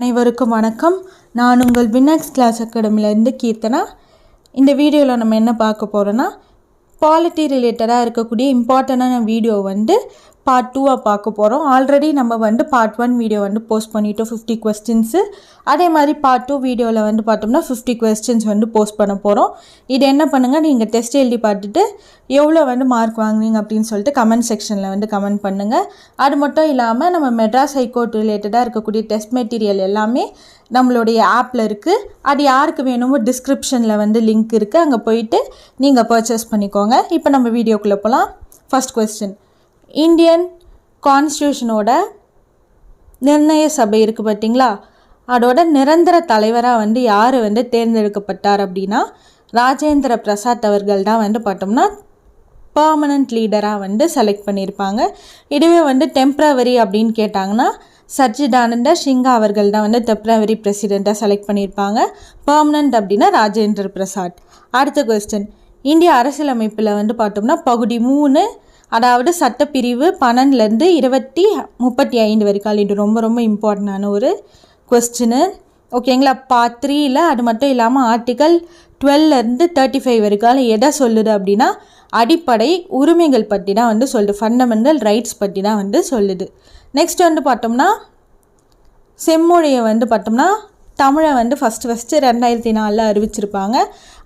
அனைவருக்கும் வணக்கம். நான் உங்கள் வினக்ஸ் கிளாஸ் அகாடமிலேருந்து கீர்த்தனா. இந்த வீடியோவில் நம்ம என்ன பார்க்க போகிறோன்னா பாலிட்டி ரிலேட்டடாக இருக்கக்கூடிய இம்பார்ட்டண்டான வீடியோ வந்து பார்ட் டூவாக பார்க்க போகிறோம் ஆல்ரெடி நம்ம வந்து பார்ட் ஒன் வீடியோ வந்து போஸ்ட் பண்ணிட்டோம் ஃபிஃப்டி கொஸ்டின்ஸு அதே மாதிரி பார்ட் டூ வீடியோவில் வந்து பார்த்தோம்னா ஃபிஃப்டி கொஸ்டின்ஸ் வந்து போஸ்ட் பண்ண போகிறோம் இது என்ன பண்ணுங்கள் நீங்கள் டெஸ்ட் எழுதி பார்த்துட்டு எவ்வளோ வந்து மார்க் வாங்குனீங்க அப்படின்னு சொல்லிட்டு கமெண்ட் செக்ஷனில் வந்து கமெண்ட் பண்ணுங்கள் அது மட்டும் இல்லாமல் நம்ம மெட்ராஸ் ஹைகோர்ட் ரிலேட்டடாக இருக்கக்கூடிய டெஸ்ட் மெட்டீரியல் எல்லாமே நம்மளுடைய ஆப்பில் இருக்குது அது யாருக்கு வேணுமோ டிஸ்கிரிப்ஷனில் வந்து லிங்க் இருக்குது அங்கே போயிட்டு நீங்கள் பர்ச்சேஸ் பண்ணிக்கோங்க. இப்போ நம்ம வீடியோக்குள்ளே போகலாம் ஃபர்ஸ்ட் கொஸ்டின் இந்தியன் கான்ஸ்டியூஷனோட நிர்ணய சபை இருக்குது பார்த்தீங்களா அதோட நிரந்தர தலைவராக வந்து யார் வந்து தேர்ந்தெடுக்கப்பட்டார் அப்படின்னா ராஜேந்திர பிரசாத் அவர்கள் தான் வந்து பார்த்தோம்னா பர்மனண்ட் லீடராக வந்து செலக்ட் பண்ணியிருப்பாங்க. இதுவே வந்து டெம்ப்ரவரி அப்படின்னு கேட்டாங்கன்னா சச்சிதானந்த சிங்கா அவர்கள் தான் வந்து டெம்ப்ரவரி பிரசிடெண்ட்டாக செலக்ட் பண்ணியிருப்பாங்க. பர்மனண்ட் அப்படின்னா ராஜேந்திர பிரசாத். அடுத்த கொஸ்டின் இந்திய அரசியலமைப்பில் வந்து பார்த்தோம்னா பகுதி மூணு அதாவது சட்டப்பிரிவு பன்னெண்டுலேருந்து இருபத்தி முப்பத்தி ஐந்து வரைக்கும் இது ரொம்ப ரொம்ப இம்பார்ட்டண்டான ஒரு கொஸ்டினு. ஓகேங்களா? பார்ட் த்ரீயில் அது மட்டும் இல்லாமல் ஆர்டிக்கல் டுவெல்லேருந்து தேர்ட்டி ஃபைவ் வரைக்கும் எதை சொல்லுது அப்படின்னா அடிப்படை உரிமைகள் பற்றி தான் வந்து சொல்லுது. ஃபண்டமெண்டல் ரைட்ஸ் பற்றி தான் வந்து சொல்லுது. நெக்ஸ்ட் வந்து பார்த்தோம்னா செம்மொழியை வந்து பார்த்தோம்னா தமிழை வந்து ஃபஸ்ட்டு ஃபஸ்ட்டு ரெண்டாயிரத்தி நாலில் அறிவிச்சிருப்பாங்க.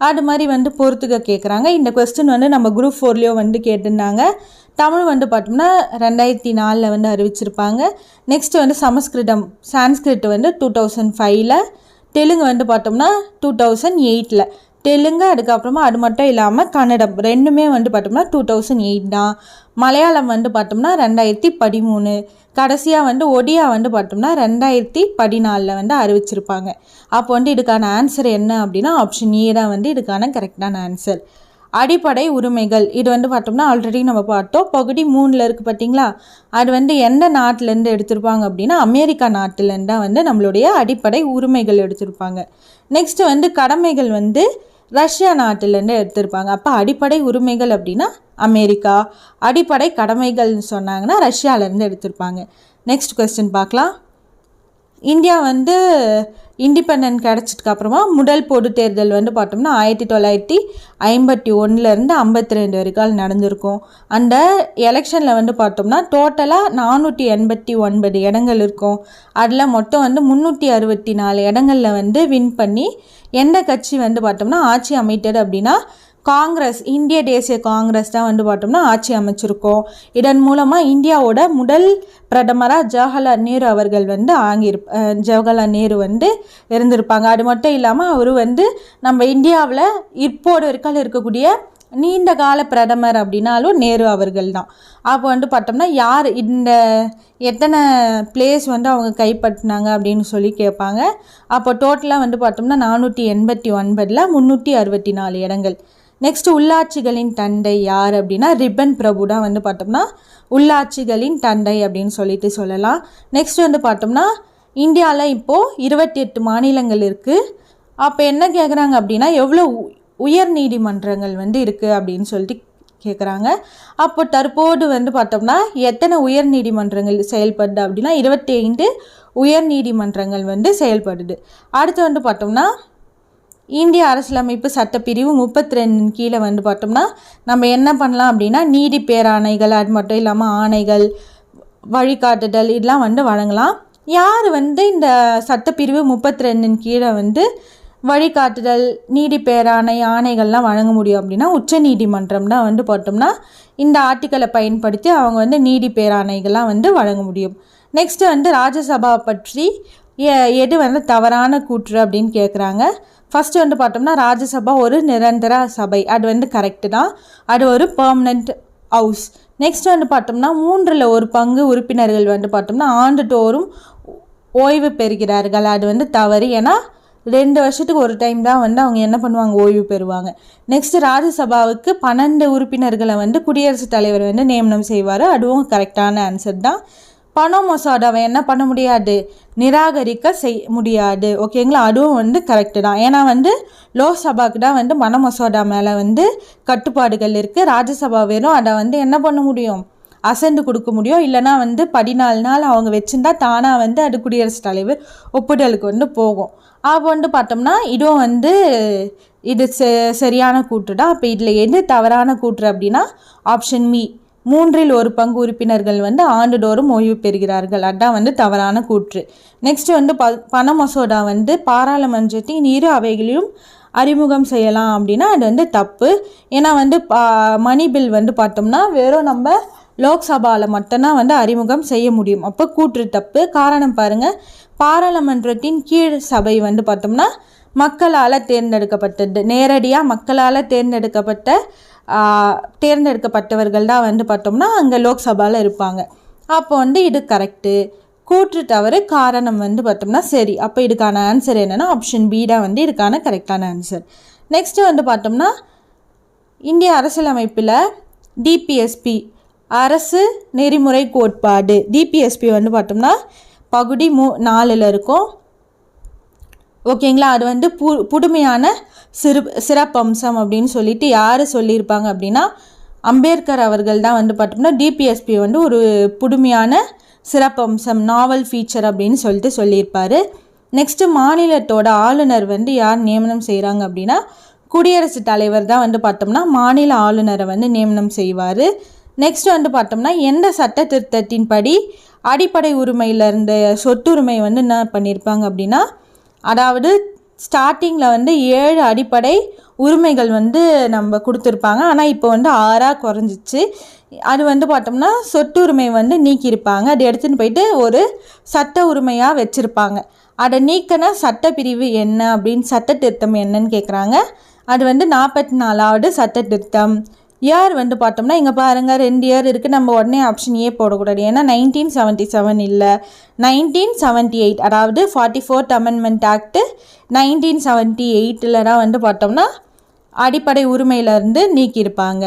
அது மாதிரி வந்து பொறுத்துக்க கேட்குறாங்க இந்த கொஸ்டின் வந்து நம்ம குரூப் ஃபோர்லேயோ வந்து கேட்டிருந்தாங்க. தமிழ் வந்து பார்த்தோம்னா ரெண்டாயிரத்தி நாலில் வந்து அறிவிச்சிருப்பாங்க. நெக்ஸ்ட்டு வந்து சமஸ்கிருதம் சான்ஸ்கிரிட் வந்து டூ தௌசண்ட் ஃபைவ்ல தெலுங்கு வந்து பார்த்தோம்னா டூ தௌசண்ட் எயிட்டில் தெலுங்கு அதுக்கப்புறமா அது மட்டும் இல்லாமல் கன்னடம் ரெண்டுமே வந்து பார்த்தோம்னா டூ தௌசண்ட் எயிட் தான். மலையாளம் வந்து பார்த்தோம்னா ரெண்டாயிரத்தி பதிமூணு. கடைசியாக வந்து ஒடியா வந்து பார்த்தோம்னா ரெண்டாயிரத்தி பதினாலில் வந்து அறிவிச்சிருப்பாங்க. அப்போ வந்து இதுக்கான ஆன்சர் என்ன அப்படின்னா ஆப்ஷன் ஏ தான் வந்து இதுக்கான கரெக்டான ஆன்சர் அடிப்படை உரிமைகள். இது வந்து பார்த்தோம்னா ஆல்ரெடி நம்ம பார்த்தோம். பகுதி மூணில் இருக்குது பார்த்தீங்களா அது வந்து எந்த நாட்டிலேருந்து எடுத்திருப்பாங்க அப்படின்னா அமெரிக்கா நாட்டிலேருந்து தான் வந்து நம்மளுடைய அடிப்படை உரிமைகள் எடுத்திருப்பாங்க. நெக்ஸ்ட்டு வந்து கடமைகள் வந்து ரஷ்யா நாட்டிலேருந்து எடுத்திருப்பாங்க. அப்போ அடிப்படை உரிமைகள் அப்படின்னா அமெரிக்கா அடிப்படை கடமைகள்னு சொன்னாங்கன்னா ரஷ்யாவிலேருந்து எடுத்திருப்பாங்க. நெக்ஸ்ட் கொஸ்டின் பார்க்கலாம். இந்தியா வந்து இண்டிபெண்டன்ட் கிடச்சதுக்கு அப்புறமா முதல் பொது தேர்தல் வந்து பார்த்தோம்னா ஆயிரத்தி தொள்ளாயிரத்தி ஐம்பத்தி ஒன்றுலேருந்து ஐம்பத்தி ரெண்டு வரைக்கும் நடந்திருக்கும். அந்த எலெக்ஷனில் வந்து பார்த்தோம்னா டோட்டலாக நானூற்றி எண்பத்தி ஒன்பது இடங்கள் இருக்கும். அதில் மொத்தம் வந்து முந்நூற்றி அறுபத்தி நாலு இடங்களில் வந்து வின் பண்ணி எந்த கட்சி வந்து பார்த்தோம்னா ஆட்சி அமைத்தது அப்படின்னா காங்கிரஸ் இந்திய தேசிய காங்கிரஸ் தான் வந்து பார்த்தோம்னா ஆட்சி அமைச்சிருக்கோம். இதன் மூலமாக இந்தியாவோட முதல் பிரதமராக ஜவஹர்லால் நேரு அவர்கள் வந்து ஆங்கியிருப் ஜவஹர்லால் நேரு வந்து இருந்திருப்பாங்க. அது மட்டும் இல்லாமல் அவர் வந்து நம்ம இந்தியாவில் இப்போது வரைக்கும் இருக்கக்கூடிய நீண்ட கால பிரதமர் அப்படின்னாலும் நேரு அவர்கள் தான். அப்போ வந்து பார்த்தோம்னா யார் இந்த எத்தனை பிளேஸ் வந்து அவங்க கைப்பற்றினாங்க அப்படின்னு சொல்லி கேட்பாங்க. அப்போ டோட்டலாக வந்து பார்த்தோம்னா நானூற்றி எண்பத்தி ஒன்பதில் முந்நூற்றி அறுபத்தி நாலு இடங்கள். நெக்ஸ்ட் உள்ளாட்சிகளின் தந்தை யார் அப்படின்னா ரிப்பன் பிரபு தான் வந்து பார்த்தோம்னா உள்ளாட்சிகளின் தந்தை அப்படின்னு சொல்லிட்டு சொல்லலாம். நெக்ஸ்ட் வந்து பார்த்தோம்னா இந்தியாவில் இப்போது இருபத்தி எட்டு மாநிலங்கள் இருக்குது அப்போ என்ன கேட்குறாங்க அப்படின்னா எவ்வளோ உயர் நீதிமன்றங்கள் வந்து இருக்குது அப்படின்னு சொல்லிட்டு கேட்குறாங்க அப்போ தற்போது வந்து பார்த்தோம்னா எத்தனை உயர் நீதிமன்றங்கள் செயல்படுது அப்படின்னா இருபத்தி ஐந்து உயர் நீதிமன்றங்கள் வந்து செயல்படுது. அடுத்து வந்து பார்த்தோம்னா இந்திய அரசியலமைப்பு சட்டப்பிரிவு முப்பத்தி ரெண்டின் கீழே வந்து பார்த்தோம்னா நம்ம என்ன பண்ணலாம் அப்படின்னா நீதி பேராணைகள் அது மட்டும் இல்லாமல் ஆணைகள் வழிகாட்டுதல் இதெல்லாம் வந்து வழங்கலாம். யார் வந்து இந்த சட்டப்பிரிவு முப்பத்தி ரெண்டின் கீழே வந்து வழிகாட்டுதல் நீதி பேராணை ஆணைகள்லாம் வழங்க முடியும் அப்படின்னா உச்ச நீதிமன்றம் தான் வந்து பார்த்தோம்னா இந்த ஆர்டிக்கலை பயன்படுத்தி அவங்க வந்து நீதி பேராணைகள்லாம் வந்து வழங்க முடியும். நெக்ஸ்ட்டு வந்து ராஜ்யசபா பற்றி எது வந்து தவறான கூற்று அப்படின்னு கேட்குறாங்க ஃபஸ்ட்டு வந்து பார்த்தோம்னா ராஜ்யசபா ஒரு நிரந்தர சபை. அது வந்து கரெக்டு தான். அது ஒரு பர்மனெண்ட் ஹவுஸ் நெக்ஸ்ட் வந்து பார்த்தோம்னா மூன்றில் ஒரு பங்கு உறுப்பினர்கள் வந்து பார்த்தோம்னா ஆண்டுதோறும் ஓய்வு பெறுகிறார்கள். அது வந்து தவறு. ஏன்னா ரெண்டு வருஷத்துக்கு ஒரு டைம் தான் வந்து அவங்க என்ன பண்ணுவாங்க? ஓய்வு பெறுவாங்க. நெக்ஸ்ட்டு ராஜ்யசபாவுக்கு பன்னெண்டு உறுப்பினர்களை வந்து குடியரசுத் தலைவர் வந்து நியமனம் செய்வார். அதுவும் கரெக்டான ஆன்சர் தான். பணம் மசோதாவை என்ன பண்ண முடியாது? நிராகரிக்க செய் முடியாது. ஓகேங்களா அதுவும் வந்து கரெக்டு தான். ஏன்னா வந்து லோக்சபாவுக்கு தான் வந்து பண மசோதா மேலே வந்து கட்டுப்பாடுகள் இருக்குது ராஜ்யசபா வெறும் அதை வந்து என்ன பண்ண முடியும்? அசண்டு கொடுக்க முடியும். இல்லைனா வந்து பதினாலு நாள் அவங்க வச்சுருந்தா தானாக வந்து அது குடியரசுத் தலைவர் ஒப்புதலுக்கு வந்து போகும். அப்போ வந்து பார்த்தோம்னா இதுவும் வந்து இது செ சரியான கூற்று தான். அப்போ இதில் எது தவறான கூற்று அப்படின்னா ஆப்ஷன் மீ மூன்றில் ஒரு பங்கு உறுப்பினர்கள் வந்து ஆண்டுதோறும் ஓய்வு பெறுகிறார்கள். அதான் வந்து தவறான கூற்று. நெக்ஸ்ட் வந்து ப பண மசோதா வந்து பாராளுமன்றத்தின் இரு அவைகளிலும் அறிமுகம் செய்யலாம் அப்படின்னா அது வந்து தப்பு. ஏன்னா வந்து பா மணி பில் வந்து பார்த்தோம்னா வெறும் நம்ம லோக்சபாவில் மட்டும்தான் வந்து அறிமுகம் செய்ய முடியும். அப்போ கூற்று தப்பு. காரணம் பாருங்கள் பாராளுமன்றத்தின் கீழ் சபை வந்து பார்த்தோம்னா மக்களால் தேர்ந்தெடுக்கப்பட்டது. நேரடியாக மக்களால் தேர்ந்தெடுக்கப்பட்ட தேர்ந்தெடுக்கப்பட்டவர்கள் தான் வந்து பார்த்தோம்னா அங்கே லோக்சபாவில் இருப்பாங்க. அப்போ வந்து இது கரெக்டு கூற்று தவறு காரணம் வந்து பார்த்தோம்னா சரி. அப்போ இதுக்கான ஆன்சர் என்னென்னா ஆப்ஷன் பி தான் வந்து இதுக்கான கரெக்டான ஆன்சர் நெக்ஸ்ட்டு வந்து பார்த்தோம்னா இந்திய அரசியலமைப்பில் டிபிஎஸ்பி அரசு நெறிமுறை கோட்பாடு. டிபிஎஸ்பி வந்து பார்த்தோம்னா பகுதி மூ நாலில் இருக்கும். ஓகேங்களா? அது வந்து பு புதுமையான சிறு சிறப்பம்சம் அப்படின்னு சொல்லிட்டு யார் சொல்லியிருப்பாங்க அப்படின்னா அம்பேத்கர் அவர்கள் தான் வந்து பார்த்தோம்னா டிபிஎஸ்பி வந்து ஒரு புதுமையான சிறப்பம்சம் நாவல் ஃபீச்சர் அப்படின்னு சொல்லிட்டு சொல்லியிருப்பார். நெக்ஸ்ட்டு மாநிலத்தோட ஆளுநர் வந்து யார் நியமனம் செய்கிறாங்க அப்படின்னா குடியரசுத் தலைவர் தான் வந்து பார்த்தோம்னா மாநில ஆளுநரை வந்து நியமனம் செய்வார். நெக்ஸ்ட் வந்து பார்த்தோம்னா எந்த சட்ட திருத்தத்தின்படி அடிப்படை உரிமையில் இருந்த சொத்துரிமை வந்து என்ன பண்ணியிருப்பாங்க அப்படின்னா அதாவது ஸ்டார்டிங்கில் வந்து ஏழு அடிப்படை உரிமைகள் வந்து நம்ம கொடுத்துருப்பாங்க. ஆனால் இப்போ வந்து ஆறாக குறைஞ்சிச்சு. அது வந்து பார்த்தோம்னா சொத்து உரிமை வந்து நீக்கியிருப்பாங்க. அது எடுத்துன்னு போயிட்டு ஒரு சட்ட உரிமையாக வச்சுருப்பாங்க. அதை நீக்கின சட்டப்பிரிவு என்ன? அப்படின்னு சட்ட திருத்தம் என்னன்னு கேட்குறாங்க அது வந்து நாற்பத்தி நாலாவது சட்ட திருத்தம். இயர் வந்து பார்த்தோம்னா இங்கே பாருங்கள் ரெண்டு இயர் இருக்குது நம்ம உடனே ஆப்ஷன் ஏ போடக்கூடாது. ஏன்னா நைன்டீன் செவன்ட்டி செவன் இல்லை. நைன்டீன் செவன்ட்டி எயிட் அதாவது forty fourth amendment act nineteen seventy எயிட்டில் தான் வந்து பார்த்தோம்னா அடிப்படை உரிமையிலேருந்து நீக்கியிருப்பாங்க.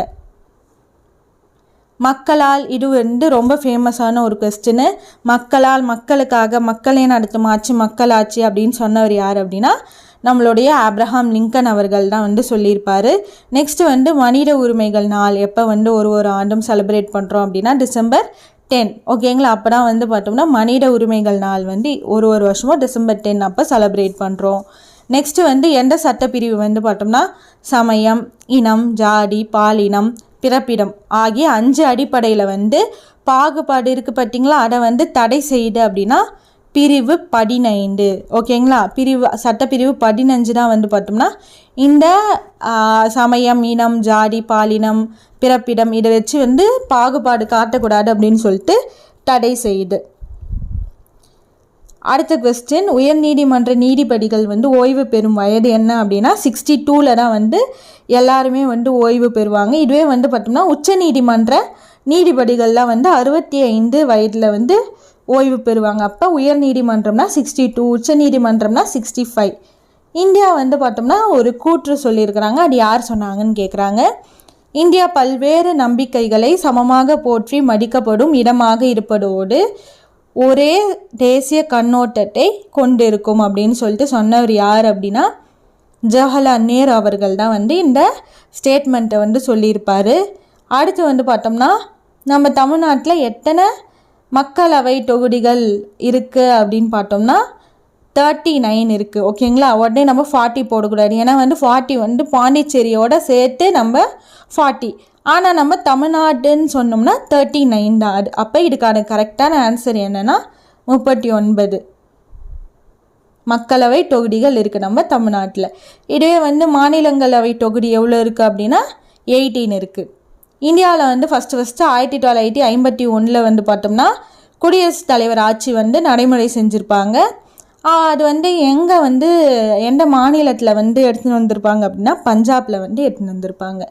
மக்களால் இது வந்து ரொம்ப ஃபேமஸான ஒரு கொஸ்டின் மக்களால் மக்களுக்காக மக்களே நடத்தும் ஆட்சி மக்களாட்சி அப்படின்னு சொன்னவர் யார் அப்படின்னா நம்மளுடைய ஆப்ரஹாம் லிங்கன் அவர்கள் தான் வந்து சொல்லியிருப்பார். நெக்ஸ்ட் வந்து மனித உரிமைகள் நாள் எப்போ வந்து ஒரு ஒரு ஆண்டும் செலிப்ரேட் பண்ணுறோம் அப்படின்னா டிசம்பர் டென் ஓகேங்களா அப்போ தான் வந்து பார்த்தோம்னா மனித உரிமைகள் நாள் வந்து ஒரு ஒரு வருஷமும் டிசம்பர் டென் அப்போ செலிப்ரேட் பண்ணுறோம் நெக்ஸ்ட்டு வந்து எந்த சட்டப்பிரிவு வந்து பார்த்தோம்னா சமயம் இனம் ஜாதி பாலினம் பிறப்பிடம் ஆகிய அஞ்சு அடிப்படையில் வந்து பாகுபாடு இருக்குது பார்த்தீங்களா? அதை வந்து தடை செய்யுது அப்படின்னா பிரிவு பதினைந்து. ஓகேங்களா? பிரிவு சட்டப்பிரிவு பதினஞ்சு தான் வந்து பார்த்தோம்னா இந்த சமயம் இனம் ஜாதி பாலினம் பிறப்பிடம் இதை வச்சு வந்து பாகுபாடு காட்டக்கூடாது அப்படின்னு சொல்லிட்டு தடை செய்யுது. அடுத்த கொஸ்டின் உயர்நீதிமன்ற நீதிபதிகள் வந்து ஓய்வு பெறும் வயது என்ன அப்படின்னா சிக்ஸ்டி டூவில் தான் வந்து எல்லாருமே வந்து ஓய்வு பெறுவாங்க. இதுவே வந்து பார்த்தோம்னா உச்ச நீதிமன்ற நீதிபதிகள்லாம் வந்து அறுபத்தி ஐந்து வயதில் வந்து ஓய்வு பெறுவாங்க. அப்போ உயர் நீதிமன்றம்னா சிக்ஸ்டி டூ உச்ச நீதிமன்றம்னா சிக்ஸ்டி ஃபைவ் இந்தியா வந்து பார்த்தோம்னா ஒரு கூற்று சொல்லியிருக்கிறாங்க. அது யார் சொன்னாங்கன்னு கேட்குறாங்க இந்தியா பல்வேறு நம்பிக்கைகளை சமமாக போற்றி மதிக்கப்படும் இடமாக இருப்பதோடு ஒரே தேசிய கண்ணோட்டத்தை கொண்டிருக்கும் அப்படின்னு சொல்லிட்டு சொன்னவர் யார் அப்படின்னா ஜவஹர்லால் நேரு அவர்கள் தான் வந்து இந்த ஸ்டேட்மெண்ட்டை வந்து சொல்லியிருப்பார். அடுத்து வந்து பார்த்தோம்னா நம்ம தமிழ்நாட்டில் எத்தனை மக்களவை தொகுதிகள் இருக்குது அப்படின்னு பார்த்தோம்னா தேர்ட்டி நைன் இருக்குது ஓகேங்களா உடனே நம்ம ஃபார்ட்டி போடக்கூடாது. ஏன்னா வந்து ஃபார்ட்டி வந்து பாண்டிச்சேரியோட சேர்த்து நம்ம ஃபார்ட்டி ஆனால் நம்ம தமிழ்நாடுன்னு சொன்னோம்னா தேர்ட்டி நைன் தான். அது அப்போ இதுக்கான கரெக்டான ஆன்சர் என்னென்னா முப்பத்தி ஒன்பது. மக்களவை தொகுதிகள் இருக்குது நம்ம தமிழ்நாட்டில். இதே வந்து மாநிலங்களவை தொகுதி எவ்வளோ இருக்குது அப்படின்னா எயிட்டீன் இருக்குது இந்தியாவில் வந்து ஃபஸ்ட்டு ஃபஸ்ட்டு ஆயிரத்தி தொள்ளாயிரத்தி ஐம்பத்தி ஒன்றில் வந்து பார்த்தோம்னா குடியரசுத் தலைவர் ஆட்சி வந்து நடைமுறை செஞ்சுருப்பாங்க. அது வந்து எங்கே வந்து எந்த மாநிலத்தில் வந்து எடுத்துகிட்டு வந்திருப்பாங்க அப்படின்னா பஞ்சாபில் வந்து எடுத்துகிட்டு வந்திருப்பாங்க.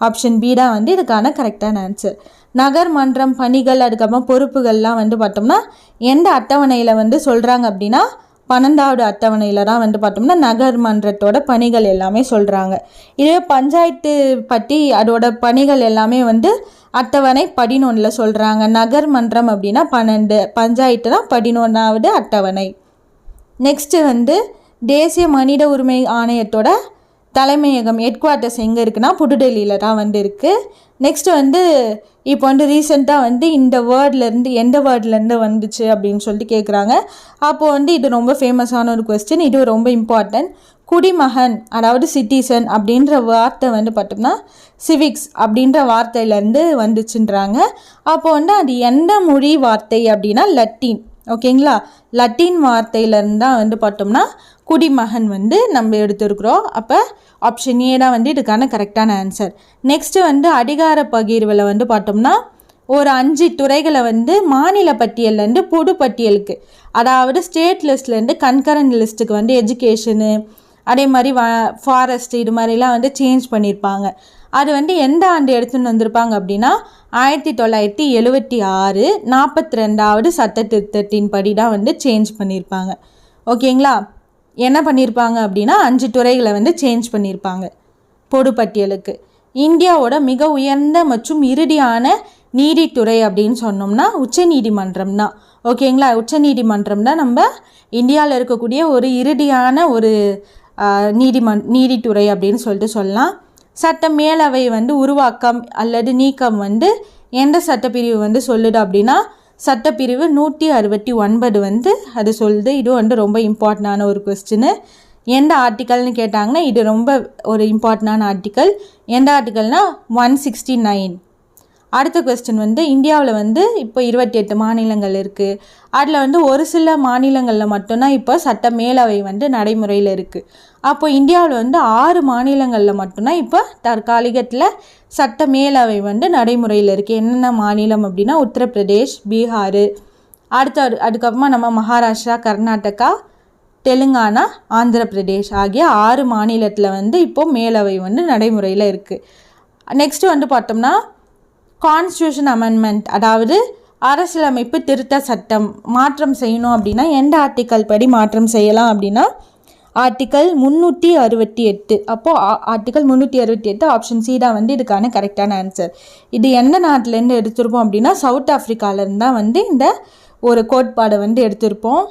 ஆப்ஷன் பி தான் வந்து இதுக்கான கரெக்டான ஆன்சர் நகர்மன்றம் பணிகள் அதுக்கப்புறம் பொறுப்புகள்லாம் வந்து பார்த்தோம்னா எந்த அட்டவணையில் வந்து சொல்கிறாங்க அப்படின்னா பன்னெண்டாவது அட்டவணையில் தான் வந்து பார்த்தோம்னா நகர்மன்றத்தோட பணிகள் எல்லாமே சொல்கிறாங்க இதே பஞ்சாயத்து பற்றி அதோட பணிகள் எல்லாமே வந்து அட்டவணை பதினொன்றில் சொல்கிறாங்க நகர்மன்றம் அப்படின்னா பன்னெண்டு பஞ்சாயத்து தான் பதினொன்றாவது அட்டவணை. நெக்ஸ்ட்டு வந்து தேசிய மனித உரிமை ஆணையத்தோட தலைமையகம் ஹெட் குவார்ட்டர்ஸ் எங்கே இருக்குன்னா புதுடெல்லியில் தான் வந்து இருக்குது நெக்ஸ்ட்டு வந்து இப்போ வந்து ரீசெண்டாக வந்து இந்த வேர்ட்லேருந்து எந்த வேர்ட்லேருந்து வந்துச்சு அப்படின்னு சொல்லிட்டு கேட்குறாங்க அப்போது வந்து இது ரொம்ப ஃபேமஸான ஒரு கொஸ்டின் இது ரொம்ப இம்பார்ட்டன்ட் குடிமகன் அதாவது சிட்டிசன் அப்படின்ற வார்த்தை வந்து பார்த்தோம்னா சிவிக்ஸ் அப்படின்ற வார்த்தையிலேருந்து வந்துச்சுன்றாங்க. அப்போ வந்து அது எந்த மொழி வார்த்தை அப்படின்னா லட்டின் ஓகேங்களா லட்டின் வார்த்தையிலேருந்து தான் வந்து பார்த்தோம்னா குடிமகன் வந்து நம்ம எடுத்துருக்குறோம். அப்போ ஆப்ஷன் ஏ தான் வந்து இதுக்கான கரெக்டான ஆன்சர் நெக்ஸ்ட்டு வந்து அதிகார பகிர்வில் வந்து பார்த்தோம்னா ஒரு அஞ்சு துறைகளை வந்து மாநில பட்டியல்லேருந்து பொது பட்டியலுக்கு அதாவது ஸ்டேட் லிஸ்ட்லேருந்து கன்கரண்ட் லிஸ்ட்டுக்கு வந்து எஜுகேஷனு அதே மாதிரி வ ஃபாரஸ்ட் இது மாதிரிலாம் வந்து சேஞ்ச் பண்ணியிருப்பாங்க அது வந்து எந்த ஆண்டு எடுத்துன்னு வந்திருப்பாங்க அப்படின்னா ஆயிரத்தி தொள்ளாயிரத்தி எழுவத்தி ஆறு நாற்பத்தி ரெண்டாவது சட்ட திருத்தத்தின் படி தான் வந்து சேஞ்ச் பண்ணியிருப்பாங்க ஓகேங்களா என்ன பண்ணியிருப்பாங்க அப்படின்னா அஞ்சு துறைகளை வந்து சேஞ்ச் பண்ணியிருப்பாங்க பொதுப்பட்டியலுக்கு இந்தியாவோட மிக உயர்ந்த மற்றும் இறுதியான நீதித்துறை அப்படின்னு சொன்னோம்னா உச்ச நீதிமன்றம் தான் ஓகேங்களா உச்ச நீதிமன்றம் தான் நம்ம இந்தியாவில் இருக்கக்கூடிய ஒரு இறுதியான ஒரு நீதிமன் நீதித்துறை அப்படின்னு சொல்லிட்டு சொல்லலாம். சட்ட மேலவை வந்து உருவாக்கம் அல்லது நீக்கம் வந்து எந்த சட்டப்பிரிவு வந்து சொல்லுது அப்படின்னா சட்டப்பிரிவு நூற்றி அறுபத்தி ஒன்பது வந்து அது சொல்லுது. இது வந்து ரொம்ப இம்பார்ட்டண்டான ஒரு கொஸ்டின் எந்த ஆர்டிக்கல்னு கேட்டாங்கன்னா இது ரொம்ப ஒரு இம்பார்ட்டண்டான ஆர்டிக்கல் எந்த ஆர்டிக்கல்னால் ஒன் சிக்ஸ்டி நைன் அடுத்த கொஸ்டின் வந்து இந்தியாவில் வந்து இப்போ இருபத்தி எட்டு மாநிலங்கள் இருக்குது அதில் வந்து ஒரு சில மாநிலங்களில் மட்டும்தான் இப்போ சட்ட மேலவை வந்து நடைமுறையில் இருக்குது அப்போ இந்தியாவில் வந்து ஆறு மாநிலங்களில் மட்டும்தான் இப்போ தற்காலிகத்தில் சட்ட மேலவை வந்து நடைமுறையில் இருக்குது என்னென்ன மாநிலம் அப்படின்னா உத்தரப்பிரதேஷ் பீகார். அடுத்த அதுக்கப்புறமா நம்ம மகாராஷ்டிரா கர்நாடகா தெலுங்கானா ஆந்திர பிரதேஷ் ஆகிய ஆறு மாநிலத்தில் வந்து இப்போது மேலவை வந்து நடைமுறையில் இருக்குது நெக்ஸ்ட்டு வந்து பார்த்தோம்னா கான்ஸ்டியூஷன் அமெண்ட்மெண்ட் அதாவது அரசியலமைப்பு திருத்த சட்டம் மாற்றம் செய்யணும் அப்படின்னா எந்த ஆர்டிக்கல் படி மாற்றம் செய்யலாம் அப்படின்னா ஆர்டிக்கல் முந்நூற்றி அறுபத்தி எட்டு. அப்போது ஆர்டிக்கல் முந்நூற்றி அறுபத்தி எட்டு ஆப்ஷன் சி தான் வந்து இதுக்கான கரெக்டான ஆன்சர் இது எந்த நாட்டிலேருந்து எடுத்திருப்போம் அப்படின்னா சவுத் ஆஃப்ரிக்காவிலேருந்து தான் வந்து இந்த ஒரு கோட்பாடை வந்து எடுத்திருப்போம்.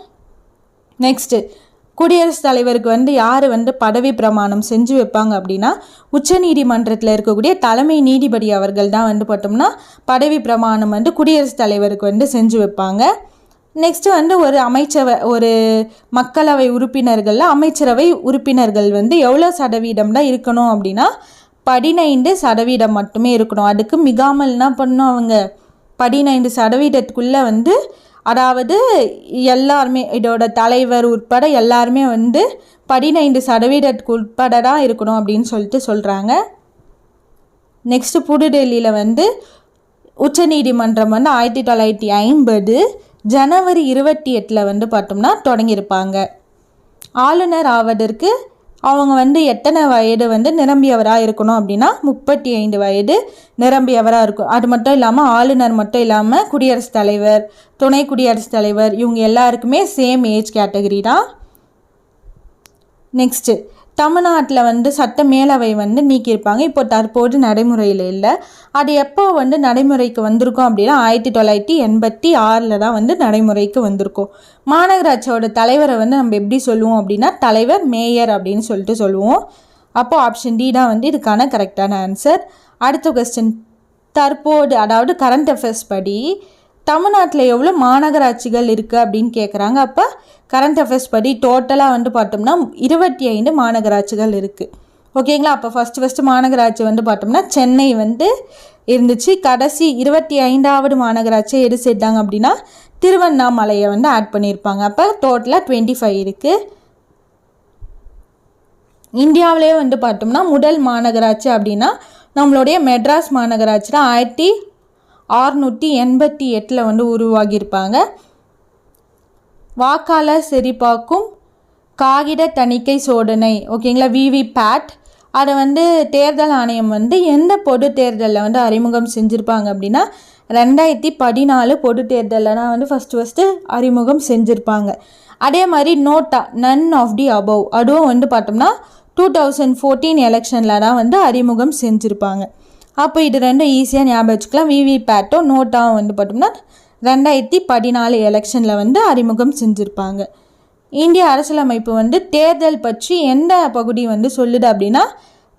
நெக்ஸ்ட்டு குடியரசுத் தலைவருக்கு வந்து யார் வந்து பதவி பிரமாணம் செஞ்சு வைப்பாங்க அப்படின்னா உச்ச நீதிமன்றத்தில் இருக்கக்கூடிய தலைமை நீதிபதி அவர்கள் தான் வந்து பார்த்தோம்னா பதவி பிரமாணம் வந்து குடியரசுத் தலைவருக்கு வந்து செஞ்சு வைப்பாங்க. நெக்ஸ்ட்டு வந்து ஒரு அமைச்சரவை ஒரு மக்களவை உறுப்பினர்களில் அமைச்சரவை உறுப்பினர்கள் வந்து எவ்வளோ சதவீதம் தான் இருக்கணும் அப்படின்னா பதினைந்து சதவீதம் மட்டுமே இருக்கணும். அதுக்கு மிகாமல் என்ன பண்ணணும் அவங்க? பதினைந்து சதவீதத்துக்குள்ளே வந்து அதாவது எல்லாருமே இதோட தலைவர் உட்பட எல்லாருமே வந்து பதினைந்து சதவீதத்துக்கு உட்பட தான் இருக்கணும் அப்படின்னு சொல்லிட்டு சொல்கிறாங்க நெக்ஸ்ட்டு புதுடெல்லியில் வந்து உச்சநீதிமன்றம் வந்து ஆயிரத்தி தொள்ளாயிரத்தி ஐம்பது ஜனவரி இருபத்தி எட்டில் வந்து பார்த்தோம்னா தொடங்கியிருப்பாங்க. ஆளுநர் ஆவதற்கு அவங்க வந்து எத்தனை வயது வந்து நிரம்பியவராக இருக்கணும் அப்படின்னா முப்பத்தி ஐந்து வயது நிரம்பியவராக இருக்கும். அது மட்டும் இல்லாமல் ஆளுநர் மட்டும் இல்லாமல் குடியரசுத் தலைவர் துணை குடியரசுத் தலைவர் இவங்க எல்லாருக்குமே சேம் ஏஜ் கேட்டகரி தான். நெக்ஸ்ட்டு தமிழ்நாட்டில் வந்து சட்ட மேலவை வந்து நீக்கியிருப்பாங்க. இப்போ தற்போது நடைமுறையில் இல்லை. அது எப்போ வந்து நடைமுறைக்கு வந்திருக்கோம் அப்படின்னா ஆயிரத்தி தொள்ளாயிரத்தி எண்பத்தி ஆறில் தான் வந்து நடைமுறைக்கு வந்திருக்கும். மாநகராட்சியோட தலைவரை வந்து நம்ம எப்படி சொல்லுவோம் அப்படின்னா தலைவர் மேயர் அப்படின்னு சொல்லிட்டு சொல்லுவோம். அப்போது ஆப்ஷன் டி தான் வந்து இதுக்கான கரெக்டான ஆன்சர் அடுத்த கொஸ்டின் தற்போது அதாவது கரண்ட் அஃபேர்ஸ் படி தமிழ்நாட்டில் எவ்வளோ மாநகராட்சிகள் இருக்குது அப்படின்னு கேட்குறாங்க அப்போ கரண்ட் அஃபேர்ஸ் படி டோட்டலாக வந்து பார்த்தோம்னா இருபத்தி ஐந்து மாநகராட்சிகள் இருக்குது ஓகேங்களா அப்போ ஃபஸ்ட்டு ஃபஸ்ட்டு மாநகராட்சி வந்து பார்த்தோம்னா சென்னை வந்து இருந்துச்சு. கடைசி இருபத்தி ஐந்தாவது மாநகராட்சி எது சேர்த்தாங்க அப்படின்னா திருவண்ணாமலையை வந்து ஆட் பண்ணியிருப்பாங்க. அப்போ டோட்டலாக டுவெண்ட்டி ஃபைவ் இருக்குது இந்தியாவிலே வந்து பார்த்தோம்னா முதல் மாநகராட்சி அப்படின்னா நம்மளுடைய மெட்ராஸ் மாநகராட்சி தான் ஆயிரத்தி ஆறுநூற்றி எண்பத்தி எட்டில் வந்து உருவாகியிருப்பாங்க. வாக்காளர் சரிபார்க்கும் காகித தணிக்கை சோதனை ஓகேங்களா? விவி பேட் அதை வந்து தேர்தல் ஆணையம் வந்து எந்த பொது தேர்தலில் வந்து அறிமுகம் செஞ்சுருப்பாங்க அப்படின்னா ரெண்டாயிரத்தி பதினாலு பொது தேர்தலில் தான் வந்து ஃபஸ்ட்டு ஃபஸ்ட்டு அறிமுகம் செஞ்சுருப்பாங்க. அதே மாதிரி NOTA none of the above அதுவும் வந்து பார்த்தோம்னா டூ தௌசண்ட் ஃபோர்டீன் எலெக்ஷனில் தான் வந்து அறிமுகம் செஞ்சுருப்பாங்க. அப்போ இது ரெண்டும் ஈஸியாக ஞாபகம் வச்சுக்கலாம். விவி பேட்டும் நோட்டாகவும் வந்து பார்த்தோம்னா ரெண்டாயிரத்தி பதினாலு எலெக்ஷனில் வந்து அறிமுகம் செஞ்சுருப்பாங்க. இந்திய அரசியலமைப்பு வந்து தேர்தல் பற்றி எந்த பகுதி வந்து சொல்லுது அப்படின்னா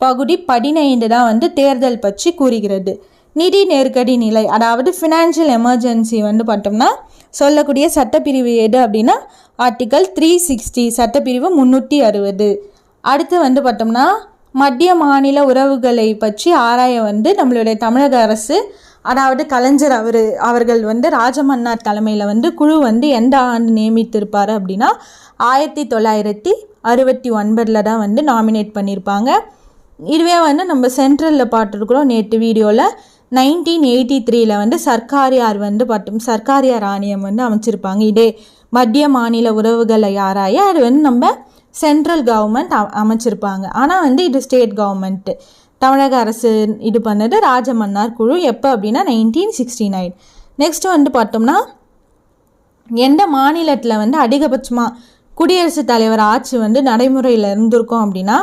பகுதி பதினைந்து தான் வந்து தேர்தல் பற்றி கூறுகிறது. நிதி நெருக்கடி நிலை அதாவது ஃபினான்ஷியல் எமர்ஜென்சி வந்து பார்த்தோம்னா சொல்லக்கூடிய சட்டப்பிரிவு எது அப்படின்னா ஆர்டிக்கல் த்ரீ சிக்ஸ்டி சட்டப்பிரிவு முந்நூற்றி அறுபது. அடுத்து வந்து பார்த்தோம்னா மத்திய மாநில உறவுகளை பற்றி ஆராய வந்து நம்மளுடைய தமிழக அரசு அதாவது கலைஞர் அவர் அவர்கள் வந்து ராஜமன்னார் தலைமையில் வந்து குழு வந்து எந்த ஆண்டு நியமித்திருப்பார் அப்படின்னா ஆயிரத்தி தொள்ளாயிரத்தி அறுபத்தி ஒன்பதில் தான் வந்து நாமினேட் பண்ணியிருப்பாங்க இதுவே வந்து நம்ம சென்ட்ரலில் பார்த்துருக்குறோம் நேற்று வீடியோவில் நைன்டீன் எயிட்டி த்ரீயில் வந்து சர்க்காரியார் வந்து பட்டும் சர்க்காரியார் ஆணையம் வந்து அமைச்சிருப்பாங்க. இதே மத்திய மாநில உறவுகளை யாராய அது வந்து நம்ம சென்ட்ரல் கவர்மெண்ட் அமைச்சிருப்பாங்க. ஆனால் வந்து இது ஸ்டேட் கவர்மெண்ட்டு தமிழக அரசு இது பண்ணது ராஜமன்னார் குழு. எப்போ அப்படின்னா நைன்டீன் சிக்ஸ்டி நைன் நெக்ஸ்ட் வந்து பார்த்தோம்னா எந்த மாநிலத்தில் வந்து அதிகபட்சமாக குடியரசுத் தலைவர் ஆட்சி வந்து நடைமுறையில் இருந்திருக்கோம் அப்படின்னா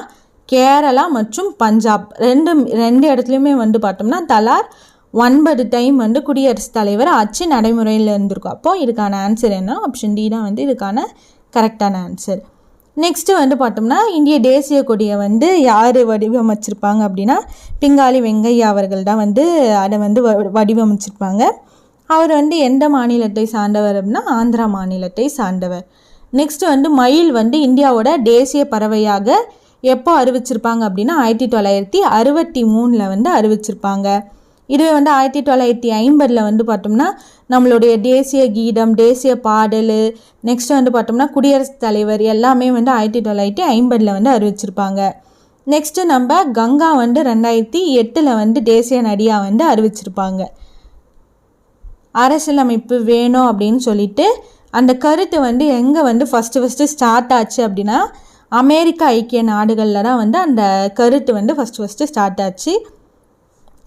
கேரளா மற்றும் பஞ்சாப். ரெண்டு ரெண்டு இடத்துலையுமே வந்து பார்த்தோம்னா தலார் ஒன்பது டைம் வந்து குடியரசுத் தலைவர் ஆட்சி நடைமுறையில் இருந்திருக்கும். அப்போது இதுக்கான ஆன்சர் என்ன? ஆப்ஷன் டி தான் வந்து இதுக்கான கரெக்டான ஆன்சர் நெக்ஸ்ட்டு வந்து பார்த்தோம்னா இந்திய தேசிய கொடியை வந்து யார் வடிவமைச்சிருப்பாங்க அப்படின்னா பிங்காலி வெங்கையா அவர்கள் தான் வந்து அதை வந்து வடிவமைச்சிருப்பாங்க. அவர் வந்து எந்த மாநிலத்தை சார்ந்தவர் அப்படின்னா ஆந்திரா மாநிலத்தை சார்ந்தவர். நெக்ஸ்ட் வந்து மயில் வந்து இந்தியாவோட தேசிய பறவையாக எப்போ அறிவிச்சிருப்பாங்க அப்படின்னா ஆயிரத்தி தொள்ளாயிரத்தி அறுபத்தி மூணில் வந்து அறிவிச்சிருப்பாங்க. இதுவே வந்து ஆயிரத்தி தொள்ளாயிரத்தி ஐம்பதில் வந்து பார்த்தோம்னா நம்மளுடைய தேசிய கீதம் தேசிய பாடல் நெக்ஸ்ட் வந்து பார்த்தோம்னா குடியரசுத் தலைவர் எல்லாமே வந்து ஆயிரத்தி தொள்ளாயிரத்தி ஐம்பதில் வந்து அறிவிச்சிருப்பாங்க. நெக்ஸ்ட்டு நம்ம கங்கா வந்து ரெண்டாயிரத்தி எட்டில் வந்து தேசிய நடியாக வந்து அறிவிச்சிருப்பாங்க. அரசியலமைப்பு வேணும் அப்படின்னு சொல்லிட்டு அந்த கருத்து வந்து எங்கே வந்து ஃபஸ்ட்டு ஃபஸ்ட்டு ஸ்டார்ட் ஆச்சு அப்படின்னா அமெரிக்க ஐக்கிய நாடுகளில் தான் வந்து அந்த கருத்து வந்து ஃபஸ்ட்டு ஃபஸ்ட்டு ஸ்டார்ட் ஆச்சு.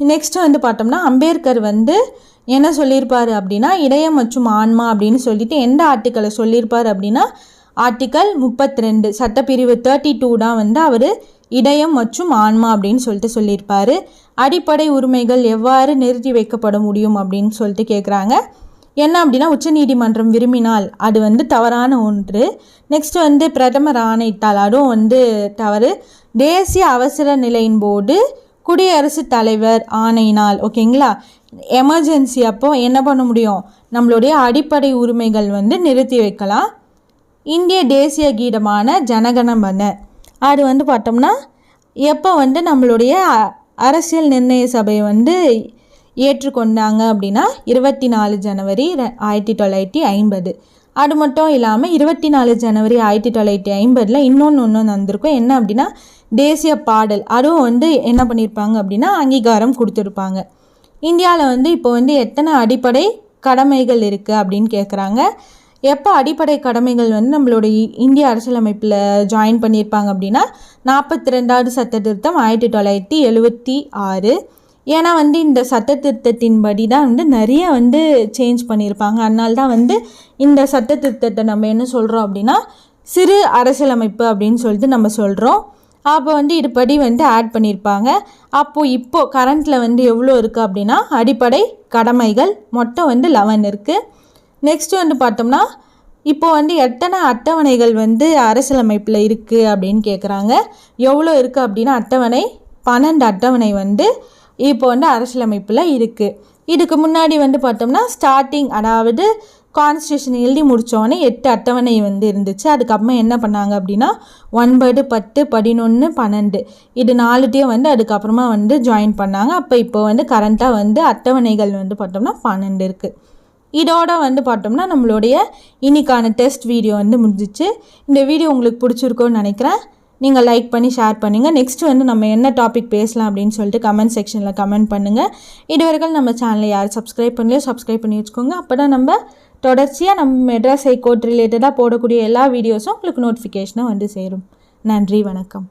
நெக்ஸ்ட்டு வந்து பார்த்தோம்னா அம்பேத்கர் வந்து என்ன சொல்லியிருப்பார் அப்படின்னா இதயம் மற்றும் ஆன்மா அப்படின்னு சொல்லிட்டு எந்த ஆர்டிக்கலை சொல்லியிருப்பார் அப்படின்னா ஆர்டிக்கல் முப்பத்தி ரெண்டு சட்டப்பிரிவு தேர்ட்டி டூ தான் வந்து அவர் இதயம் மற்றும் ஆன்மா அப்படின்னு சொல்லிட்டு சொல்லியிருப்பார். அடிப்படை உரிமைகள் எவ்வாறு நிறுத்தி வைக்கப்பட முடியும் அப்படின்னு சொல்லிட்டு கேட்குறாங்க என்ன அப்படின்னா உச்சநீதிமன்றம் விரும்பினால் அது வந்து தவறான ஒன்று. நெக்ஸ்ட் வந்து பிரதமர் ஆணையிட்டால் அதுவும் வந்து தவறு. தேசிய அவசர நிலையின் போது குடியரசுத் தலைவர் ஆணையினால் ஓகேங்களா? எமர்ஜென்சி அப்போ என்ன பண்ண முடியும்? நம்மளுடைய அடிப்படை உரிமைகள் வந்து நிறுத்தி வைக்கலாம். இந்திய தேசிய கீதமான ஜனகணமன அது வந்து பார்த்தோம்னா எப்போ வந்து நம்மளுடைய அரசியல் நிர்ணய சபை வந்து ஏற்றுக்கொண்டாங்க அப்படின்னா இருபத்தி நாலு ஜனவரி ஆயிரத்தி தொள்ளாயிரத்தி ஐம்பது. அது மட்டும் இல்லாமல் இருபத்தி நாலு ஜனவரி ஆயிரத்தி தொள்ளாயிரத்தி ஐம்பதில் இன்னொன்று ஒன்று வந்திருக்கும். என்ன அப்படின்னா தேசிய பாடல். அதுவும் வந்து என்ன பண்ணியிருப்பாங்க அப்படின்னா அங்கீகாரம் கொடுத்துருப்பாங்க. இந்தியாவில் வந்து இப்போ வந்து எத்தனை அடிப்படை கடமைகள் இருக்குது அப்படின்னு கேட்குறாங்க எப்போ அடிப்படை கடமைகள் வந்து நம்மளுடைய இந்திய அரசியலமைப்பில் ஜாயின் பண்ணியிருப்பாங்க அப்படின்னா நாற்பத்தி ரெண்டாவது சட்ட திருத்தம் ஆயிரத்தி தொள்ளாயிரத்தி எழுபத்தி ஆறு. ஏன்னா வந்து இந்த சட்ட திருத்தத்தின்படி தான் வந்து நிறைய வந்து சேஞ்ச் பண்ணியிருப்பாங்க அதனால தான் வந்து இந்த சட்ட திருத்தத்தை நம்ம என்ன சொல்கிறோம் அப்படின்னா சிறு அரசியலமைப்பு அப்படின்னு சொல்லிட்டு நம்ம சொல்கிறோம் அப்போ வந்து இதுபடி வந்து ஆட் பண்ணியிருப்பாங்க அப்போது இப்போது கரண்ட்டில் வந்து எவ்வளோ இருக்குது அப்படின்னா அடிப்படை கடமைகள் மொத்தம் வந்து லெவன் இருக்குது நெக்ஸ்ட் வந்து பார்த்தோம்னா இப்போது வந்து எத்தனை அட்டவணைகள் வந்து அரசியலமைப்பில் இருக்குது அப்படின்னு கேட்குறாங்க எவ்வளோ இருக்குது அப்படின்னா அட்டவணை பன்னெண்டு அட்டவணை வந்து இப்போ வந்து அரசியலமைப்பில் இருக்குது இதுக்கு முன்னாடி வந்து பார்த்தோம்னா ஸ்டார்டிங் அதாவது கான்ஸ்டியூஷன் எழுதி முடித்தோடனே எட்டு அட்டவணை வந்து இருந்துச்சு. அதுக்கப்புறமா என்ன பண்ணாங்க அப்படின்னா ஒன்பது பத்து பதினொன்று பன்னெண்டு இது நாலுட்டையும் வந்து அதுக்கப்புறமா வந்து ஜாயின் பண்ணாங்க. அப்போ இப்போ வந்து கரண்ட்டாக வந்து அட்டவணைகள் வந்து பார்த்தோம்னா பன்னெண்டு இருக்குது இதோட வந்து பார்த்தோம்னா நம்மளுடைய இன்றைக்கான டெஸ்ட் வீடியோ வந்து முடிஞ்சிச்சு. இந்த வீடியோ உங்களுக்கு பிடிச்சிருக்கோன்னு நினைக்கிறேன். நீங்கள் லைக் பண்ணி ஷேர் பண்ணுங்கள் நெக்ஸ்ட் வந்து நம்ம என்ன டாபிக் பேசலாம் அப்படின்னு சொல்லிட்டு கமெண்ட் செக்ஷனில் கமெண்ட் பண்ணுங்கள் இதுவரைக்கும் நம்ம சேனலை யார் சப்ஸ்கிரைப் பண்ணலையோ சப்ஸ்கிரைப் பண்ணி வச்சுக்கோங்க. அப்போ தான் நம்ம தொடர்ச்சியாக நம்ம மெட்ராஸ் ஹைகோர்ட் ரிலேட்டடாக போடக்கூடிய எல்லா வீடியோஸும் உங்களுக்கு நோட்டிஃபிகேஷனாக வந்து சேரும். நன்றி வணக்கம்.